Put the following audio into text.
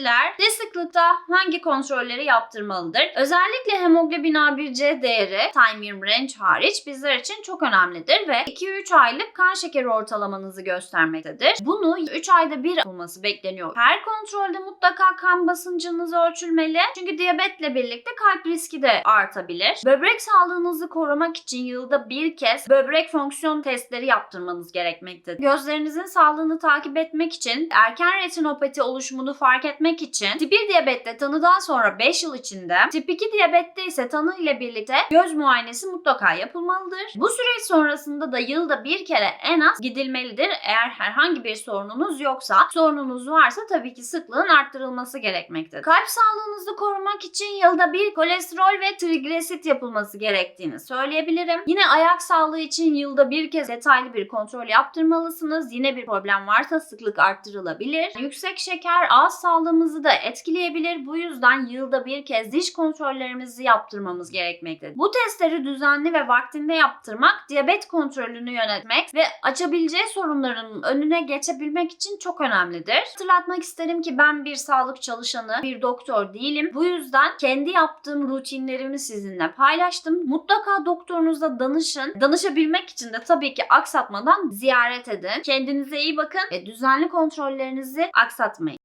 Kişiler ne sıklıkta hangi kontrolleri yaptırmalıdır? Özellikle hemoglobin A1C değeri time range hariç bizler için çok önemlidir ve 2-3 aylık kan şekeri ortalamanızı göstermektedir. Bunu 3 ayda bir yapılması bekleniyor. Her kontrolde mutlaka kan basıncınız ölçülmeli. Çünkü diyabetle birlikte kalp riski de artabilir. Böbrek sağlığınızı korumak için yılda bir kez böbrek fonksiyon testleri yaptırmanız gerekmektedir. Gözlerinizin sağlığını takip etmek için, erken retinopati oluşumunu fark etmek için, tip 1 diyabette tanıdan sonra 5 yıl içinde, tip 2 diyabette ise tanı ile birlikte göz muayenesi mutlaka yapılmalıdır. Bu süreç sonrasında da yılda bir kere en az gidilmelidir. Eğer herhangi bir sorununuz yoksa, sorununuz varsa tabii ki sıklığın arttırılması gerekmektedir. Kalp sağlığınızı korumak için yılda bir kolesterol ve trigliserit yapılması gerektiğini söyleyebilirim. Yine ayak sağlığı için yılda bir kez detaylı bir kontrol yaptırmalısınız. Yine bir problem varsa sıklık arttırılabilir. Yüksek şeker ağız sağlığımızı da etkileyebilir. Bu yüzden yılda bir kez diş kontrollerimizi yaptırmamız gerekmektedir. Bu testleri düzenli ve vaktinde yaptırmak diyabet kontrolünü yönetmek ve açabileceği sorunların önüne geçebilmek için çok önemlidir. Hatırlatmak isterim ki ben bir sağlık çalışanı, bir doktor değilim. Bu yüzden kendi yaptığım rutinlerimi sizinle paylaştım. Mutlaka doktorunuza danışın. Danışabilmek için de tabii ki aksatmadan ziyaret edin. Kendinize iyi bakın ve düzenli kontrollerinizi aksatmayın.